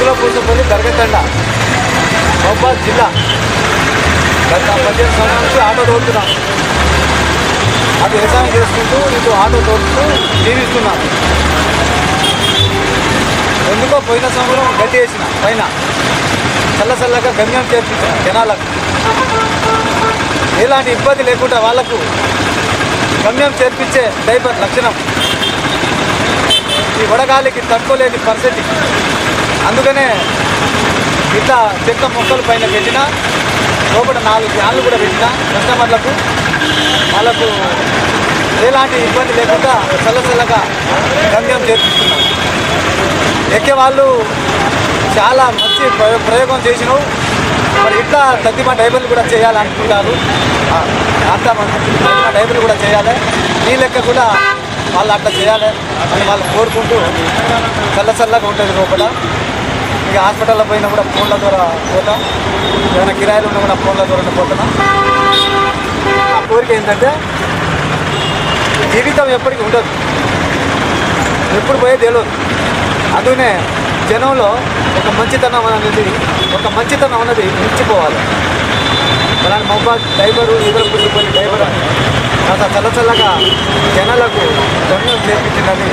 ఈరపూసపల్లి దర్గతండ మహబాద్ జిల్లా. గత పదిహేను సంవత్సరాల నుంచి ఆటో తోలుతున్నాం అది వ్యవసాయం చేసుకుంటూ ఇటు ఆటో తోలుతూ జీవిస్తున్నాను ఎందుకో పోయిన సంవత్సరం గడ్డి వేసిన పైన. చల్ల చల్లగా గమ్యం చేర్పించిన జనాలకు. ఎలాంటి ఇబ్బంది లేకుండా వాళ్ళకు గమ్యం చేర్పించే డైపర్ లక్షణం. ఈ వడగాలికి తట్టుకోలేని పరిస్థితి. అందుకనే ఇట్లా చెత్త మొక్కలు పైన పెట్టిన లోపల నాలుగు ఫ్యాన్లు కూడా పెట్టిన కస్టమర్లకు వాళ్ళకు ఎలాంటి ఇబ్బంది లేకుండా చల్ల చల్లగా గమ్యం చేర్పిస్తున్నాం ఎక్కే వాళ్ళు చాలా మంచి ప్రయో- ప్రయోగం చేసిన మరి ఇట్లా తగ్గిమ డైబర్లు కూడా చేయాలనుకుంటారు. అంతా తగ్గిమ కూడా చేయాలి. ఈ లెక్క కూడా వాళ్ళు అట్లా చేయాలి అని వాళ్ళు కోరుకుంటూ చల్ల చల్లగా ఉంటుంది లోపల. ఇక హాస్పిటల్లో పోయినా కూడా ఫోన్ల ద్వారా పోతాం. ఏమైనా కిరాయిలు ఉన్నా కూడా ఫోన్ల ద్వారా పోతున్నాం. నా కోరిక ఏంటంటే జీవితం ఎప్పటికీ ఉండదు. ఎప్పుడు పోయే తెలియదు అందుకనే జనంలో ఒక మంచితనం అనేది ఒక మంచితనం అనేది మించిపోవాలి అలాంటి మొబైల్ డ్రైవరు ఇతర పుట్టిపోయిన డ్రైవర్ కాస్త చల్ల చల్లగా జనాలకు గమ్యం చేర్పించిందని